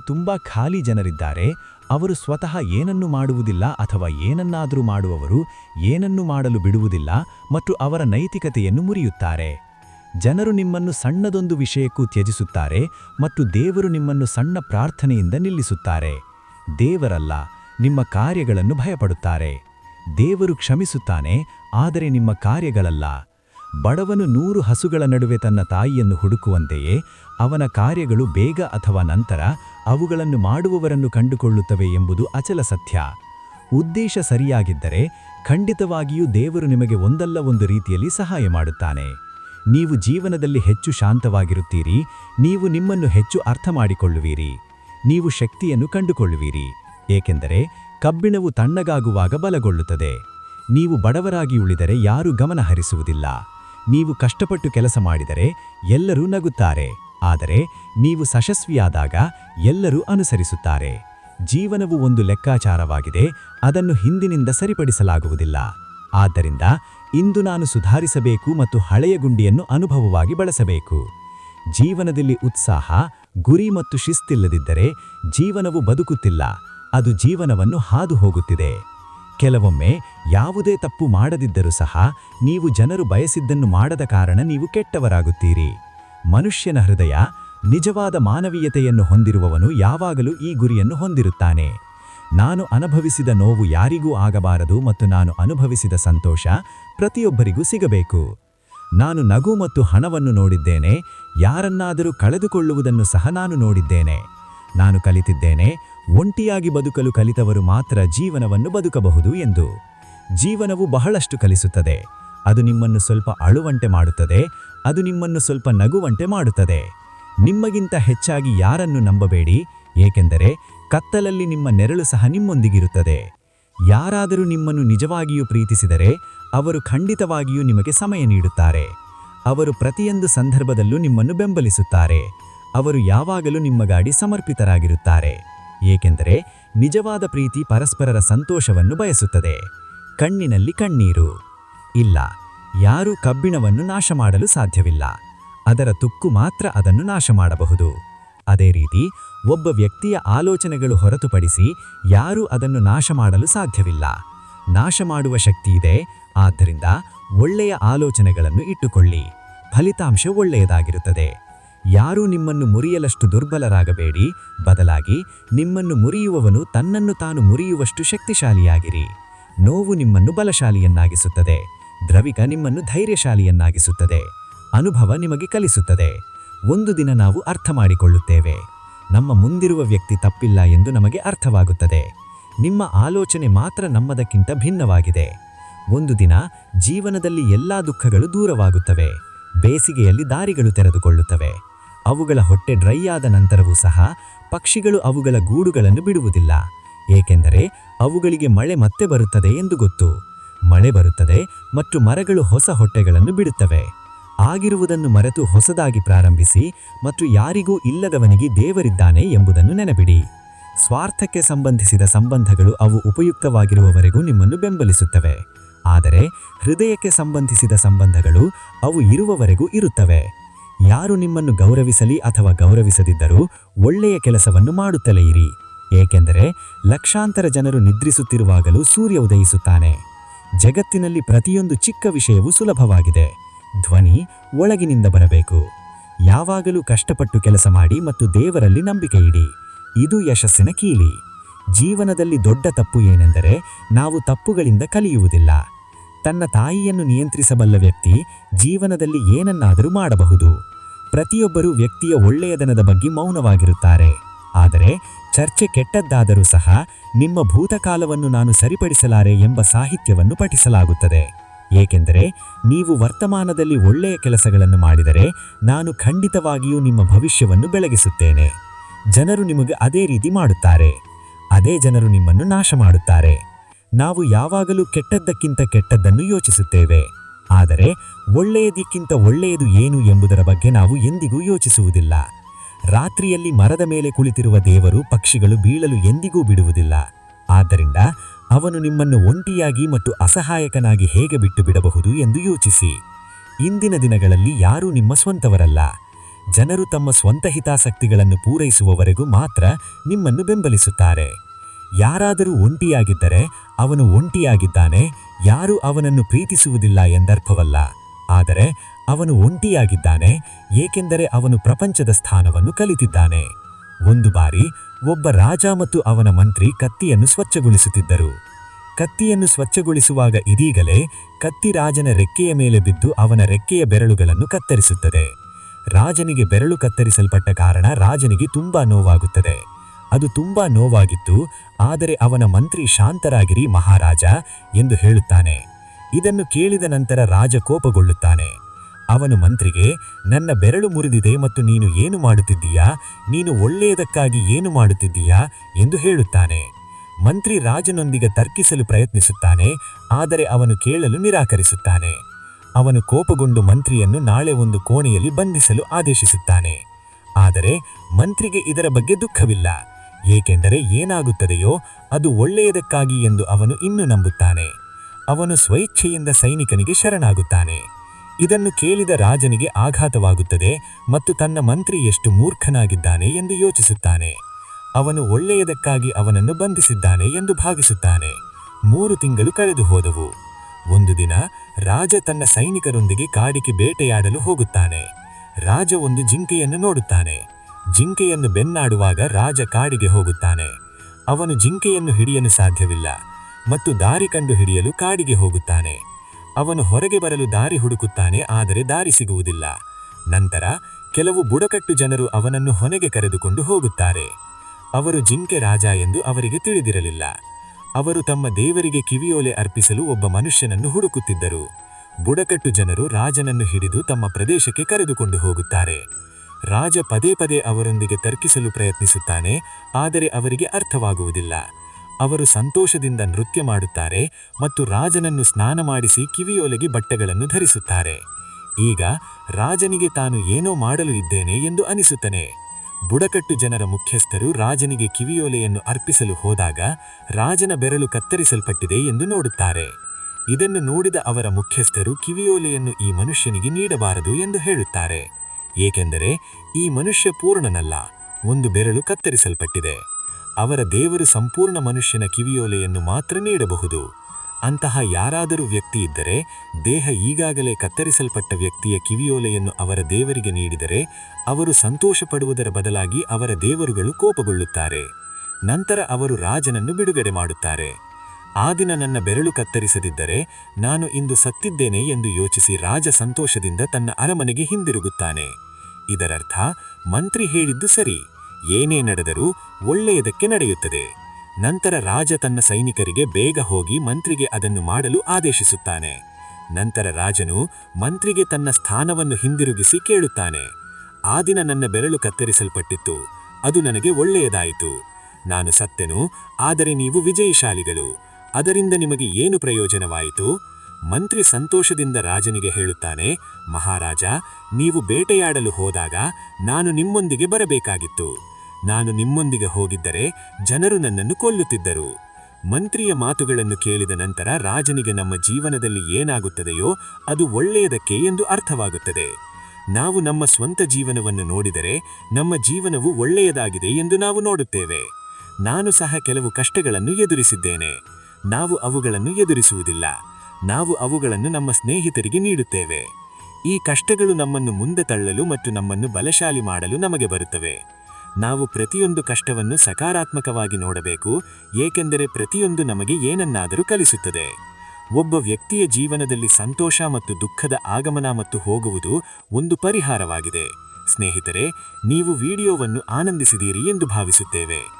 ತುಂಬಾ ಖಾಲಿ ಜನರಿದ್ದಾರೆ. ಅವರು ಸ್ವತಃ ಏನನ್ನು ಮಾಡುವುದಿಲ್ಲ ಅಥವಾ ಏನನ್ನಾದರೂ ಮಾಡುವವರು ಏನನ್ನು ಮಾಡಲು ಬಿಡುವುದಿಲ್ಲ ಮತ್ತು ಅವರ ನೈತಿಕತೆಯನ್ನು ಮುರಿಯುತ್ತಾರೆ. ಜನರು ನಿಮ್ಮನ್ನು ಸಣ್ಣದೊಂದು ವಿಷಯಕ್ಕೂ ತ್ಯಜಿಸುತ್ತಾರೆ ಮತ್ತು ದೇವರು ನಿಮ್ಮನ್ನು ಸಣ್ಣ ಪ್ರಾರ್ಥನೆಯಿಂದ ನಿಲ್ಲಿಸುತ್ತಾರೆ. ದೇವರಲ್ಲ, ನಿಮ್ಮ ಕಾರ್ಯಗಳನ್ನು ಭಯಪಡುತ್ತಾರೆ. ದೇವರು ಕ್ಷಮಿಸುತ್ತಾನೆ, ಆದರೆ ನಿಮ್ಮ ಕಾರ್ಯಗಳಲ್ಲ. ಬಡವನು ನೂರು ಹಸುಗಳ ನಡುವೆ ತನ್ನ ತಾಯಿಯನ್ನು ಹುಡುಕುವಂತೆಯೇ ಅವನ ಕಾರ್ಯಗಳು ಬೇಗ ಅಥವಾ ನಂತರ ಅವುಗಳನ್ನು ಮಾಡುವವರನ್ನು ಕಂಡುಕೊಳ್ಳುತ್ತವೆ ಎಂಬುದು ಅಚಲ ಸತ್ಯ. ಉದ್ದೇಶ ಸರಿಯಾಗಿದ್ದರೆ ಖಂಡಿತವಾಗಿಯೂ ದೇವರು ನಿಮಗೆ ಒಂದಲ್ಲ ಒಂದು ರೀತಿಯಲ್ಲಿ ಸಹಾಯ ಮಾಡುತ್ತಾನೆ. ನೀವು ಜೀವನದಲ್ಲಿ ಹೆಚ್ಚು ಶಾಂತವಾಗಿರುತ್ತೀರಿ, ನೀವು ನಿಮ್ಮನ್ನು ಹೆಚ್ಚು ಅರ್ಥ ಮಾಡಿಕೊಳ್ಳುವಿರಿ ನೀವು ಶಕ್ತಿಯನ್ನು ಕಂಡುಕೊಳ್ಳುವಿರಿ, ಏಕೆಂದರೆ ಕಬ್ಬಿಣವು ತಣ್ಣಗಾಗುವಾಗ ಬಲಗೊಳ್ಳುತ್ತದೆ. ನೀವು ಬಡವರಾಗಿ ಉಳಿದರೆ ಯಾರೂ ಗಮನ ಹರಿಸುವುದಿಲ್ಲ ನೀವು ಕಷ್ಟಪಟ್ಟು ಕೆಲಸ ಮಾಡಿದರೆ ಎಲ್ಲರೂ ನಗುತ್ತಾರೆ. ಆದರೆ ನೀವು ಸಶಸ್ವಿಯಾದಾಗ ಎಲ್ಲರೂ ಅನುಸರಿಸುತ್ತಾರೆ. ಜೀವನವು ಒಂದು ಲೆಕ್ಕಾಚಾರವಾಗಿದೆ, ಅದನ್ನು ಹಿಂದಿನಿಂದ ಸರಿಪಡಿಸಲಾಗುವುದಿಲ್ಲ. ಆದ್ದರಿಂದ ಇಂದು ನಾನು ಸುಧಾರಿಸಬೇಕು ಮತ್ತು ಹಳೆಯ ಗುಂಡಿಯನ್ನು ಅನುಭವವಾಗಿ ಬಳಸಬೇಕು. ಜೀವನದಲ್ಲಿ ಉತ್ಸಾಹ, ಗುರಿ ಮತ್ತು ಶಿಸ್ತಿಲ್ಲದಿದ್ದರೆ ಜೀವನವು ಬದುಕುತ್ತಿಲ್ಲ, ಅದು ಜೀವನವನ್ನು ಹಾದು ಹೋಗುತ್ತಿದೆ ಕೆಲವೊಮ್ಮೆ ಯಾವುದೇ ತಪ್ಪು ಮಾಡದಿದ್ದರೂ ಸಹ ನೀವು ಜನರು ಬಯಸಿದ್ದನ್ನು ಮಾಡದ ಕಾರಣ ನೀವು ಕೆಟ್ಟವರಾಗುತ್ತೀರಿ. ಮನುಷ್ಯನ ಹೃದಯ ನಿಜವಾದ ಮಾನವೀಯತೆಯನ್ನು ಹೊಂದಿರುವವನು ಯಾವಾಗಲೂ ಈ ಗುರಿಯನ್ನು ಹೊಂದಿರುತ್ತಾನೆ. ನಾನು ಅನುಭವಿಸಿದ ನೋವು ಯಾರಿಗೂ ಆಗಬಾರದು ಮತ್ತು ನಾನು ಅನುಭವಿಸಿದ ಸಂತೋಷ ಪ್ರತಿಯೊಬ್ಬರಿಗೂ ಸಿಗಬೇಕು. ನಾನು ನಗು ಮತ್ತು ಹಣವನ್ನು ನೋಡಿದ್ದೇನೆ, ಯಾರನ್ನಾದರೂ ಕಳೆದುಕೊಳ್ಳುವುದನ್ನು ಸಹ ನಾನು ನೋಡಿದ್ದೇನೆ. ನಾನು ಕಲಿತಿದ್ದೇನೆ ಒಂಟಿಯಾಗಿ ಬದುಕಲು ಕಲಿತವರು ಮಾತ್ರ ಜೀವನವನ್ನು ಬದುಕಬಹುದು ಎಂದು. ಜೀವನವು ಬಹಳಷ್ಟು ಕಲಿಸುತ್ತದೆ. ಅದು ನಿಮ್ಮನ್ನು ಸ್ವಲ್ಪ ಅಳುವಂತೆ ಮಾಡುತ್ತದೆ. ಅದು ನಿಮ್ಮನ್ನು ಸ್ವಲ್ಪ ನಗುವಂತೆ ಮಾಡುತ್ತದೆ. ನಿಮ್ಮಗಿಂತ ಹೆಚ್ಚಾಗಿ ಯಾರನ್ನು ನಂಬಬೇಡಿ? ಏಕೆಂದರೆ ಕತ್ತಲಲ್ಲಿ ನಿಮ್ಮ ನೆರಳು ಸಹ ನಿಮ್ಮೊಂದಿಗಿರುತ್ತದೆ. ಯಾರಾದರೂ ನಿಮ್ಮನ್ನು ನಿಜವಾಗಿಯೂ ಪ್ರೀತಿಸಿದರೆ ಅವರು ಖಂಡಿತವಾಗಿಯೂ ನಿಮಗೆ ಸಮಯ ನೀಡುತ್ತಾರೆ. ಅವರು ಪ್ರತಿಯೊಂದು ಸಂದರ್ಭದಲ್ಲೂ ನಿಮ್ಮನ್ನು ಬೆಂಬಲಿಸುತ್ತಾರೆ. ಅವರು ಯಾವಾಗಲೂ ನಿಮ್ಮ ಗಾಡಿ ಸಮರ್ಪಿತರಾಗಿರುತ್ತಾರೆ. ಏಕೆಂದರೆ ನಿಜವಾದ ಪ್ರೀತಿ ಪರಸ್ಪರರ ಸಂತೋಷವನ್ನು ಬಯಸುತ್ತದೆ. ಕಣ್ಣಿನಲ್ಲಿ ಕಣ್ಣೀರು. ಇಲ್ಲ, ಯಾರೂ ಕಬ್ಬಿಣವನ್ನು ನಾಶ ಮಾಡಲು ಸಾಧ್ಯವಿಲ್ಲ. ಅದರ ತುಕ್ಕು ಮಾತ್ರ ಅದನ್ನು ನಾಶ ಮಾಡಬಹುದು ಅದೇ ರೀತಿ, ಒಬ್ಬ ವ್ಯಕ್ತಿಯ ಆಲೋಚನೆಗಳು ಹೊರತುಪಡಿಸಿ ಯಾರೂ ಅದನ್ನು ನಾಶ ಮಾಡಲು ಸಾಧ್ಯವಿಲ್ಲ. ನಾಶ ಮಾಡುವ ಶಕ್ತಿಯಿದೆ ಆದ್ದರಿಂದ ಒಳ್ಳೆಯ ಆಲೋಚನೆಗಳನ್ನು ಇಟ್ಟುಕೊಳ್ಳಿ. ಫಲಿತಾಂಶ ಒಳ್ಳೆಯದಾಗಿರುತ್ತದೆ. ಯಾರೂ ನಿಮ್ಮನ್ನು ಮುರಿಯಲಷ್ಟು ದುರ್ಬಲರಾಗಬೇಡಿ. ಬದಲಾಗಿ ನಿಮ್ಮನ್ನು ಮುರಿಯುವವನು ತನ್ನನ್ನು ತಾನು ಮುರಿಯುವಷ್ಟು ಶಕ್ತಿಶಾಲಿಯಾಗಿರಿ. ನೋವು ನಿಮ್ಮನ್ನು ಬಲಶಾಲಿಯನ್ನಾಗಿಸುತ್ತದೆ. ದ್ರವಿಕ ನಿಮ್ಮನ್ನು ಧೈರ್ಯಶಾಲಿಯನ್ನಾಗಿಸುತ್ತದೆ. ಅನುಭವ ನಿಮಗೆ ಕಲಿಸುತ್ತದೆ. ಒಂದು ದಿನ ನಾವು ಅರ್ಥ ಮಾಡಿಕೊಳ್ಳುತ್ತೇವೆ ನಮ್ಮ ಮುಂದಿರುವ ವ್ಯಕ್ತಿ ತಪ್ಪಿಲ್ಲ ಎಂದು ನಮಗೆ ಅರ್ಥವಾಗುತ್ತದೆ. ನಿಮ್ಮ ಆಲೋಚನೆ ಮಾತ್ರ ನಮ್ಮದಕ್ಕಿಂತ ಭಿನ್ನವಾಗಿದೆ. ಒಂದು ದಿನ ಜೀವನದಲ್ಲಿ ಎಲ್ಲಾ ದುಃಖಗಳು ದೂರವಾಗುತ್ತವೆ. ಬೇಸಿಗೆಯಲ್ಲಿ ದಾರಿಗಳು ತೆರೆದುಕೊಳ್ಳುತ್ತವೆ. ಅವುಗಳ ಹೊಟ್ಟೆ ಡ್ರೈ ಆದ ನಂತರವೂ ಸಹ ಪಕ್ಷಿಗಳು ಅವುಗಳ ಗೂಡುಗಳನ್ನು ಬಿಡುವುದಿಲ್ಲ. ಏಕೆಂದರೆ ಅವುಗಳಿಗೆ ಮಳೆ ಮತ್ತೆ ಬರುತ್ತದೆ ಎಂದು ಗೊತ್ತು. ಮಳೆ ಬರುತ್ತದೆ ಮತ್ತು ಮರಗಳು ಹೊಸ ಹೊಟ್ಟೆಗಳನ್ನು ಬಿಡುತ್ತವೆ. ಆಗಿರುವುದನ್ನು ಮರೆತು ಹೊಸದಾಗಿ ಪ್ರಾರಂಭಿಸಿ ಮತ್ತು ಯಾರಿಗೂ ಇಲ್ಲದವನಿಗೆ ದೇವರಿದ್ದಾನೆ ಎಂಬುದನ್ನು ನೆನಪಿಡಿ. ಸ್ವಾರ್ಥಕ್ಕೆ ಸಂಬಂಧಿಸಿದ ಸಂಬಂಧಗಳು ಅವು ಉಪಯುಕ್ತವಾಗಿರುವವರೆಗೂ ನಿಮ್ಮನ್ನು ಬೆಂಬಲಿಸುತ್ತವೆ. ಆದರೆ ಹೃದಯಕ್ಕೆ ಸಂಬಂಧಿಸಿದ ಸಂಬಂಧಗಳು ಅವು ಇರುವವರೆಗೂ ಇರುತ್ತವೆ. ಯಾರು ನಿಮ್ಮನ್ನು ಗೌರವಿಸಲಿ ಅಥವಾ ಗೌರವಿಸದಿದ್ದರೂ ಒಳ್ಳೆಯ ಕೆಲಸವನ್ನು ಮಾಡುತ್ತಲೇ ಇರಿ. ಏಕೆಂದರೆ ಲಕ್ಷಾಂತರ ಜನರು ನಿದ್ರಿಸುತ್ತಿರುವಾಗಲೂ ಸೂರ್ಯ ಉದಯಿಸುತ್ತಾನೆ. ಜಗತ್ತಿನಲ್ಲಿ ಪ್ರತಿಯೊಂದು ಚಿಕ್ಕ ವಿಷಯವೂ ಸುಲಭವಾಗಿದೆ. ಧ್ವನಿ ಒಳಗಿನಿಂದ ಬರಬೇಕು. ಯಾವಾಗಲೂ ಕಷ್ಟಪಟ್ಟು ಕೆಲಸ ಮಾಡಿ ಮತ್ತು ದೇವರಲ್ಲಿ ನಂಬಿಕೆ ಇಡಿ. ಇದು ಯಶಸ್ಸಿನ ಕೀಲಿ. ಜೀವನದಲ್ಲಿ ದೊಡ್ಡ ತಪ್ಪು ಏನೆಂದರೆ ನಾವು ತಪ್ಪುಗಳಿಂದ ಕಲಿಯುವುದಿಲ್ಲ. ತನ್ನ ತಾಯಿಯನ್ನು ನಿಯಂತ್ರಿಸಬಲ್ಲ ವ್ಯಕ್ತಿ ಜೀವನದಲ್ಲಿ ಏನನ್ನಾದರೂ ಮಾಡಬಹುದು. ಪ್ರತಿಯೊಬ್ಬರೂ ವ್ಯಕ್ತಿಯ ಒಳ್ಳೆಯದನದ ಬಗ್ಗೆ ಮೌನವಾಗಿರುತ್ತಾರೆ. ಆದರೆ ಚರ್ಚೆ ಕೆಟ್ಟದ್ದಾದರೂ ಸಹ ನಿಮ್ಮ ಭೂತಕಾಲವನ್ನು ನಾನು ಸರಿಪಡಿಸಲಾರೆ ಎಂಬ ಸಾಹಿತ್ಯವನ್ನು ಪಠಿಸಲಾಗುತ್ತದೆ. ಏಕೆಂದರೆ ನೀವು ವರ್ತಮಾನದಲ್ಲಿ ಒಳ್ಳೆಯ ಕೆಲಸಗಳನ್ನು ಮಾಡಿದರೆ ನಾನು ಖಂಡಿತವಾಗಿಯೂ ನಿಮ್ಮ ಭವಿಷ್ಯವನ್ನು ಬೆಳಗಿಸುತ್ತೇನೆ. ಜನರು ನಿಮಗೆ ಅದೇ ರೀತಿ ಮಾಡುತ್ತಾರೆ. ಅದೇ ಜನರು ನಿಮ್ಮನ್ನು ನಾಶ ಮಾಡುತ್ತಾರೆ ನಾವು ಯಾವಾಗಲೂ ಕೆಟ್ಟದ್ದಕ್ಕಿಂತ ಕೆಟ್ಟದ್ದನ್ನು ಯೋಚಿಸುತ್ತೇವೆ. ಆದರೆ ಒಳ್ಳೆಯದಕ್ಕಿಂತ ಒಳ್ಳೆಯದು ಏನು ಎಂಬುದರ ಬಗ್ಗೆ ನಾವು ಎಂದಿಗೂ ಯೋಚಿಸುವುದಿಲ್ಲ. ರಾತ್ರಿಯಲ್ಲಿ ಮರದ ಮೇಲೆ ಕುಳಿತಿರುವ ದೇವರು ಪಕ್ಷಿಗಳು ಬೀಳಲು ಎಂದಿಗೂ ಬಿಡುವುದಿಲ್ಲ. ಆದ್ದರಿಂದ ಅವನು ನಿಮ್ಮನ್ನು ಒಂಟಿಯಾಗಿ ಮತ್ತು ಅಸಹಾಯಕನಾಗಿ ಹೇಗೆ ಬಿಟ್ಟು ಬಿಡಬಹುದು ಎಂದು ಯೋಚಿಸಿ. ಇಂದಿನ ದಿನಗಳಲ್ಲಿ ಯಾರೂ ನಿಮ್ಮ ಸ್ವಂತವರಲ್ಲ. ಜನರು ತಮ್ಮ ಸ್ವಂತ ಹಿತಾಸಕ್ತಿಗಳನ್ನು ಪೂರೈಸುವವರೆಗೂ ಮಾತ್ರ ನಿಮ್ಮನ್ನು ಬೆಂಬಲಿಸುತ್ತಾರೆ. ಯಾರಾದರೂ ಒಂಟಿಯಾಗಿದ್ದರೆ ಅವನು ಒಂಟಿಯಾಗಿದ್ದಾನೆ, ಯಾರೂ ಅವನನ್ನು ಪ್ರೀತಿಸುವುದಿಲ್ಲ ಎಂದರ್ಥವಲ್ಲ. ಆದರೆ ಅವನು ಒಂಟಿಯಾಗಿದ್ದಾನೆ, ಏಕೆಂದರೆ ಅವನು ಪ್ರಪಂಚದ ಸ್ಥಾನವನ್ನು ಕಲಿತಿದ್ದಾನೆ. ಒಂದು ಬಾರಿ ಒಬ್ಬ ರಾಜ ಮತ್ತು ಅವನ ಮಂತ್ರಿ ಕತ್ತಿಯನ್ನು ಸ್ವಚ್ಛಗೊಳಿಸುತ್ತಿದ್ದರು. ಕತ್ತಿಯನ್ನು ಸ್ವಚ್ಛಗೊಳಿಸುವಾಗ ಇದೀಗಲೇ ಕತ್ತಿ ರಾಜನ ರೆಕ್ಕೆಯ ಮೇಲೆ ಬಿದ್ದು ಅವನ ರೆಕ್ಕೆಯ ಬೆರಳುಗಳನ್ನು ಕತ್ತರಿಸುತ್ತದೆ. ರಾಜನಿಗೆ ಬೆರಳು ಕತ್ತರಿಸಲ್ಪಟ್ಟ ಕಾರಣ ರಾಜನಿಗೆ ತುಂಬಾ ನೋವಾಗುತ್ತದೆ. ಅದು ತುಂಬಾ ನೋವಾಗಿತ್ತು, ಆದರೆ ಅವನ ಮಂತ್ರಿ ಶಾಂತರಾಗಿರಿ ಮಹಾರಾಜ ಎಂದು ಹೇಳುತ್ತಾನೆ. ಇದನ್ನು ಕೇಳಿದ ನಂತರ ರಾಜ ಕೋಪಗೊಳ್ಳುತ್ತಾನೆ. ಅವನು ಮಂತ್ರಿಗೆ, ನನ್ನ ಬೆರಳು ಮುರಿದಿದೆ ಮತ್ತು ನೀನು ಏನು ಮಾಡುತ್ತಿದ್ದೀಯಾ? ನೀನು ಒಳ್ಳೆಯದಕ್ಕಾಗಿ ಏನು ಮಾಡುತ್ತಿದ್ದೀಯಾ? ಎಂದು ಹೇಳುತ್ತಾನೆ. ಮಂತ್ರಿ ರಾಜನೊಂದಿಗೆ ತರ್ಕಿಸಲು ಪ್ರಯತ್ನಿಸುತ್ತಾನೆ, ಆದರೆ ಅವನು ಕೇಳಲು ನಿರಾಕರಿಸುತ್ತಾನೆ. ಅವನು ಕೋಪಗೊಂಡು ಮಂತ್ರಿಯನ್ನು ನಾಳೆ ಒಂದು ಕೋಣೆಯಲ್ಲಿ ಬಂಧಿಸಲು ಆದೇಶಿಸುತ್ತಾನೆ. ಆದರೆ ಮಂತ್ರಿಗೆ ಇದರ ಬಗ್ಗೆ ದುಃಖವಿಲ್ಲ. ಏಕೆಂದರೆ ಏನಾಗುತ್ತದೆಯೋ ಅದು ಒಳ್ಳೆಯದಕ್ಕಾಗಿ ಎಂದು ಅವನು ಇನ್ನೂ ನಂಬುತ್ತಾನೆ. ಅವನು ಸ್ವಇಚ್ಛೆಯಿಂದ ಸೈನಿಕನಿಗೆ ಶರಣಾಗುತ್ತಾನೆ. ಇದನ್ನು ಕೇಳಿದ ರಾಜನಿಗೆ ಆಘಾತವಾಗುತ್ತದೆ ಮತ್ತು ತನ್ನ ಮಂತ್ರಿ ಎಷ್ಟು ಮೂರ್ಖನಾಗಿದ್ದಾನೆ ಎಂದು ಯೋಚಿಸುತ್ತಾನೆ. ಅವನು ಒಳ್ಳೆಯದಕ್ಕಾಗಿ ಅವನನ್ನು ಬಂಧಿಸಿದ್ದಾನೆ ಎಂದು ಭಾವಿಸುತ್ತಾನೆ. ಮೂರು ತಿಂಗಳು ಕಳೆದು ಹೋದವು. ಒಂದು ದಿನ ರಾಜ ತನ್ನ ಸೈನಿಕರೊಂದಿಗೆ ಕಾಡಿಗೆ ಬೇಟೆಯಾಡಲು ಹೋಗುತ್ತಾನೆ. ರಾಜ ಒಂದು ಜಿಂಕೆಯನ್ನು ನೋಡುತ್ತಾನೆ. ಜಿಂಕೆಯನ್ನು ಬೆನ್ನಾಡುವಾಗ ರಾಜ ಕಾಡಿಗೆ ಹೋಗುತ್ತಾನೆ. ಅವನು ಜಿಂಕೆಯನ್ನು ಹಿಡಿಯಲು ಸಾಧ್ಯವಿಲ್ಲ ಮತ್ತು ದಾರಿ ಕಂಡು ಹಿಡಿಯಲು ಕಾಡಿಗೆ ಹೋಗುತ್ತಾನೆ. ಅವನು ಹೊರಗೆ ಬರಲು ದಾರಿ ಹುಡುಕುತ್ತಾನೆ, ಆದರೆ ದಾರಿ ಸಿಗುವುದಿಲ್ಲ. ನಂತರ ಕೆಲವು ಬುಡಕಟ್ಟು ಜನರು ಅವನನ್ನು ಹೊನೆಗೆ ಕರೆದುಕೊಂಡು ಹೋಗುತ್ತಾರೆ. ಅವರು ಜಿಂಕೆ ರಾಜ ಎಂದು ಅವರಿಗೆ ತಿಳಿದಿರಲಿಲ್ಲ. ಅವರು ತಮ್ಮ ದೇವರಿಗೆ ಕಿವಿಯೋಲೆ ಅರ್ಪಿಸಲು ಒಬ್ಬ ಮನುಷ್ಯನನ್ನು ಹುಡುಕುತ್ತಿದ್ದರು. ಬುಡಕಟ್ಟು ಜನರು ರಾಜನನ್ನು ಹಿಡಿದು ತಮ್ಮ ಪ್ರದೇಶಕ್ಕೆ ಕರೆದುಕೊಂಡು ಹೋಗುತ್ತಾರೆ. ರಾಜ ಪದೇ ಪದೇ ಅವರೊಂದಿಗೆ ತರ್ಕಿಸಲು ಪ್ರಯತ್ನಿಸುತ್ತಾನೆ, ಆದರೆ ಅವರಿಗೆ ಅರ್ಥವಾಗುವುದಿಲ್ಲ. ಅವರು ಸಂತೋಷದಿಂದ ನೃತ್ಯ ಮಾಡುತ್ತಾರೆ ಮತ್ತು ರಾಜನನ್ನು ಸ್ನಾನ ಮಾಡಿಸಿ ಕಿವಿಯೋಲೆಗೆ ಬಟ್ಟೆಗಳನ್ನು ಧರಿಸುತ್ತಾರೆ. ಈಗ ರಾಜನಿಗೆ ತಾನು ಏನೋ ಮಾಡಲು ಇದ್ದೇನೆ ಎಂದು ಅನಿಸುತ್ತಾನೆ. ಬುಡಕಟ್ಟು ಜನರ ಮುಖ್ಯಸ್ಥರು ರಾಜನಿಗೆ ಕಿವಿಯೋಲೆಯನ್ನು ಅರ್ಪಿಸಲು ಹೋದಾಗ ರಾಜನ ಬೆರಳು ಕತ್ತರಿಸಲ್ಪಟ್ಟಿದೆ ಎಂದು ನೋಡುತ್ತಾರೆ. ಇದನ್ನು ನೋಡಿದ ಅವರ ಮುಖ್ಯಸ್ಥರು ಕಿವಿಯೋಲೆಯನ್ನು ಈ ಮನುಷ್ಯನಿಗೆ ನೀಡಬಾರದು ಎಂದು ಹೇಳುತ್ತಾರೆ. ಏಕೆಂದರೆ ಈ ಮನುಷ್ಯ ಪೂರ್ಣನಲ್ಲ, ಒಂದು ಬೆರಳು ಕತ್ತರಿಸಲ್ಪಟ್ಟಿದೆ. ಅವರ ದೇವರು ಸಂಪೂರ್ಣ ಮನುಷ್ಯನ ಕಿವಿಯೋಲೆಯನ್ನು ಮಾತ್ರ ನೀಡಬಹುದು. ಅಂತಹ ಯಾರಾದರೂ ವ್ಯಕ್ತಿ ಇದ್ದರೆ, ದೇಹ ಈಗಾಗಲೇ ಕತ್ತರಿಸಲ್ಪಟ್ಟ ವ್ಯಕ್ತಿಯ ಕಿವಿಯೋಲೆಯನ್ನು ಅವರ ದೇವರಿಗೆ ನೀಡಿದರೆ, ಅವರು ಸಂತೋಷಪಡುವುದರ ಬದಲಾಗಿ ಅವರ ದೇವರುಗಳು ಕೋಪಗೊಳ್ಳುತ್ತಾರೆ. ನಂತರ ಅವರು ರಾಜನನ್ನು ಬಿಡುಗಡೆ ಮಾಡುತ್ತಾರೆ. ಆ ದಿನ ನನ್ನ ಬೆರಳು ಕತ್ತರಿಸದಿದ್ದರೆ, ನಾನು ಇಂದು ಸತ್ತಿದ್ದೇನೆ ಎಂದು ಯೋಚಿಸಿ ರಾಜ ಸಂತೋಷದಿಂದ ತನ್ನ ಅರಮನೆಗೆ ಹಿಂದಿರುಗುತ್ತಾನೆ. ಇದರರ್ಥ ಮಂತ್ರಿ ಹೇಳಿದ್ದು ಸರಿ. ಏನೇ ನಡೆದರೂ ಒಳ್ಳೆಯದಕ್ಕೆ ನಡೆಯುತ್ತದೆ. ನಂತರ ರಾಜ ತನ್ನ ಸೈನಿಕರಿಗೆ ಬೇಗ ಹೋಗಿ ಮಂತ್ರಿಗೆ ಅದನ್ನು ಮಾಡಲು ಆದೇಶಿಸುತ್ತಾನೆ. ನಂತರ ರಾಜನು ಮಂತ್ರಿಗೆ ತನ್ನ ಸ್ಥಾನವನ್ನು ಹಿಂದಿರುಗಿಸಿ ಕೇಳುತ್ತಾನೆ. ಆ ದಿನ ನನ್ನ ಬೆರಳು ಕತ್ತರಿಸಲ್ಪಟ್ಟಿತ್ತು. ಅದು ನನಗೆ ಒಳ್ಳೆಯದಾಯಿತು. ನಾನು ಸತ್ತೆನು, ಆದರೆ ನೀವು ವಿಜಯಶಾಲಿಗಳು. ಅದರಿಂದ ನಿಮಗೆ ಏನು ಪ್ರಯೋಜನವಾಯಿತು? ಮಂತ್ರಿ ಸಂತೋಷದಿಂದ ರಾಜನಿಗೆ ಹೇಳುತ್ತಾನೆ, ಮಹಾರಾಜ, ನೀವು ಬೇಟೆಯಾಡಲು ಹೋದಾಗ ನಾನು ನಿಮ್ಮೊಂದಿಗೆ ಬರಬೇಕಾಗಿತ್ತು. ನಾನು ನಿಮ್ಮೊಂದಿಗೆ ಹೋಗಿದ್ದರೆ ಜನರು ನನ್ನನ್ನು ಕೊಲ್ಲುತ್ತಿದ್ದರು. ಮಂತ್ರಿಯ ಮಾತುಗಳನ್ನು ಕೇಳಿದ ನಂತರ ರಾಜನಿಗೆ ನಮ್ಮ ಜೀವನದಲ್ಲಿ ಏನಾಗುತ್ತದೆಯೋ ಅದು ಒಳ್ಳೆಯದಕ್ಕೆ ಎಂದು ಅರ್ಥವಾಗುತ್ತದೆ. ನಾವು ನಮ್ಮ ಸ್ವಂತ ಜೀವನವನ್ನು ನೋಡಿದರೆ ನಮ್ಮ ಜೀವನವು ಒಳ್ಳೆಯದಾಗಿದೆ ಎಂದು ನಾವು ನೋಡುತ್ತೇವೆ. ನಾನು ಸಹ ಕೆಲವು ಕಷ್ಟಗಳನ್ನು ಎದುರಿಸಿದ್ದೇನೆ. ನಾವು ಅವುಗಳನ್ನು ಎದುರಿಸುವುದಿಲ್ಲ. ನಾವು ಅವುಗಳನ್ನು ನಮ್ಮ ಸ್ನೇಹಿತರಿಗೆ ನೀಡುತ್ತೇವೆ. ಈ ಕಷ್ಟಗಳು ನಮ್ಮನ್ನು ಮುಂದೆ ತಳ್ಳಲು ಮತ್ತು ನಮ್ಮನ್ನು ಬಲಶಾಲಿ ಮಾಡಲು ನಮಗೆ ಬರುತ್ತವೆ. ನಾವು ಪ್ರತಿಯೊಂದು ಕಷ್ಟವನ್ನು ಸಕಾರಾತ್ಮಕವಾಗಿ ನೋಡಬೇಕು, ಏಕೆಂದರೆ ಪ್ರತಿಯೊಂದು ನಮಗೆ ಏನನ್ನಾದರೂ ಕಲಿಸುತ್ತದೆ. ಒಬ್ಬ ವ್ಯಕ್ತಿಯ ಜೀವನದಲ್ಲಿ ಸಂತೋಷ ಮತ್ತು ದುಃಖದ ಆಗಮನ ಮತ್ತು ಹೋಗುವುದು ಒಂದು ಪರಿಹಾರವಾಗಿದೆ. ಸ್ನೇಹಿತರೆ, ನೀವು ವಿಡಿಯೋವನ್ನು ಆನಂದಿಸಿದೀರಿ ಎಂದು ಭಾವಿಸುತ್ತೇವೆ.